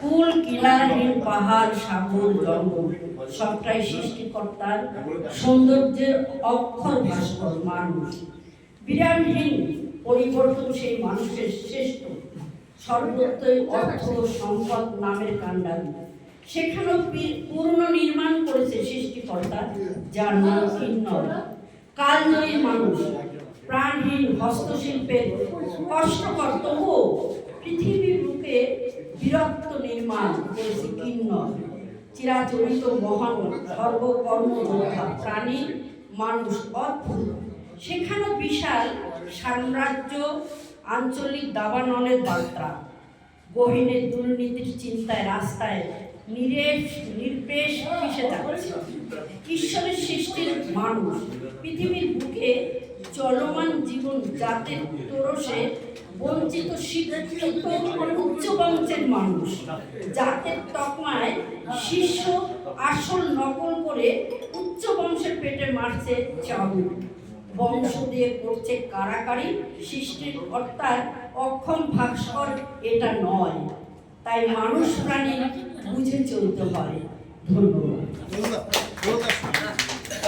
কুল কিনারহীন পাহাড়, সাগর, জঙ্গল, সবটাই সৃষ্টিকর্তার সৌন্দর্যের অক্ষর ভাস্কর মানুষ। বিরামহীন পরিবর্তন সেই মানুষের শ্রেষ্ঠ। সর্বত্রই অর্থ সম্পদ নামের কাণ্ডারি সেখানেও পূর্ণ নির্মাণ করেছে সৃষ্টিকর্তা, যার নাম কিন্নর। কালজয়ী মানুষ, প্রাণহীন হস্তশিল্পের কষ্টকর তবুও পৃথিবীর বুকে বীরত্ব নির্মাণ করেছে কিন্নর। চিরাচরিত মহান সর্বকর্ম যোদ্ধা, প্রাণী, মানুষ, অদ্ভুত। সেখানেও বিশাল সাম্রাজ্য, আঞ্চলিক দাবানলের বার্তা। গহিনের দুর্নীতির চিন্তায় রাস্তায় নিরেশ নির্বেশ পিষে যাচ্ছে? ঈশ্বরের সৃষ্টির মানুষ, পৃথিবীর বুকে চলমান জীবন জাতের তোরসে বঞ্চিত শিক্ষিত বংশের মানুষ। জাতের তকমায় শিষ্য আসল নকল করে উচ্চ বংশের পেটে মারছে চাউল। বংশ দিয়ে করছে কারাকারি সৃষ্টির, অর্থাৎ অক্ষম ভাস্কর এটা নয়। তাই মানুষ প্রাণী বুঝে চলতে হয়। ধন্যবাদ।